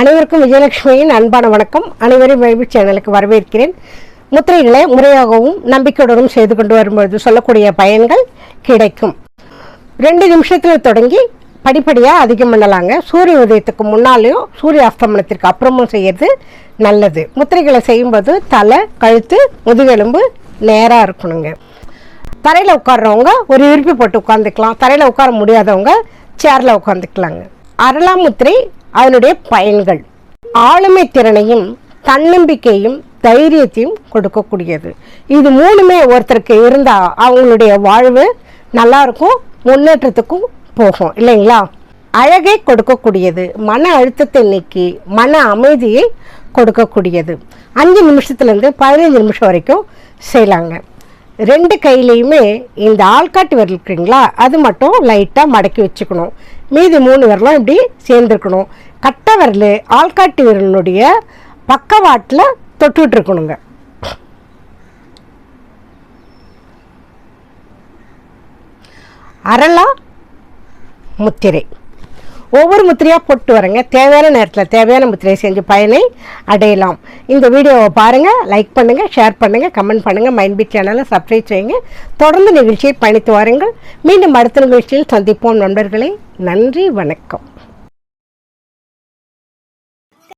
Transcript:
அனைவருக்கும் விஜயலட்சுமியின் அன்பான வணக்கம். அனைவரும் வைபி சேனலுக்கு வரவேற்கிறேன். முத்திரைகளை முறையாகவும் நம்பிக்கையுடனும் செய்து கொண்டு வரும்பொழுது சொல்லக்கூடிய பயன்கள் கிடைக்கும். ரெண்டு நிமிஷத்தில் தொடங்கி படிப்படியாக அதிகம் பண்ணலாங்க. சூரிய உதயத்துக்கு முன்னாலேயும் சூரிய அஸ்தமனத்திற்கு அப்புறமும் செய்யறது நல்லது. முத்திரைகளை செய்யும்போது தலை கழுத்து முதுகெலும்பு நேராக இருக்கணுங்க. தரையில் உட்கார்றவங்க ஒரு விருப்பி போட்டு உட்காந்துக்கலாம் தரையில் உட்கார முடியாதவங்க சேரில் உட்காந்துக்கலாங்க அரளாமுத்திரை அதனுடைய பயன்கள். ஆளுமை திறனையும் தன்னம்பிக்கையும் தைரியத்தையும் கொடுக்கக்கூடியது. இது மூணுமே ஒருத்தருக்கு இருந்தால் அவங்களுடைய வாழ்வு நல்லாயிருக்கும் முன்னேற்றத்துக்கும் போகும் இல்லைங்களா? அழகை கொடுக்கக்கூடியது மன அழுத்தத்தை நீக்கி மன அமைதியை கொடுக்கக்கூடியது. அஞ்சு நிமிஷத்துலேருந்து பதினஞ்சு நிமிஷம் வரைக்கும் செய்யலாங்க. ரெண்டு கையிலையுமே இந்த ஆள்காட்டி விரல் இருக்குங்களா? அது மட்டும் லைட்டாக மடக்கி வச்சுக்கணும். மீதி மூணு விரலும் இப்படி சேர்ந்துருக்கணும். கட்டை விரல் ஆள்காட்டி விரலுடைய பக்கவாட்டில் தொட்டுட்டு இருக்கணுங்க அரளா முத்திரை. ஒவ்வொரு முத்திரையாக போட்டு வரேங்க. தேவையான நேரத்தில் தேவையான முத்திரையை செஞ்சு பயனை அடையலாம். இந்த வீடியோவை பாருங்கள் லைக் பண்ணுங்கள் ஷேர் பண்ணுங்கள் கமெண்ட் பண்ணுங்கள் மைண்ட் பீட் சேனலை சப்ஸ்கிரைப் செய்யுங்க. தொடர்ந்து நிகழ்ச்சியை பயணித்து வாருங்கள். மீண்டும் அடுத்த நிகழ்ச்சியில் சந்திப்போம் நண்பர்களே. நன்றி வணக்கம்.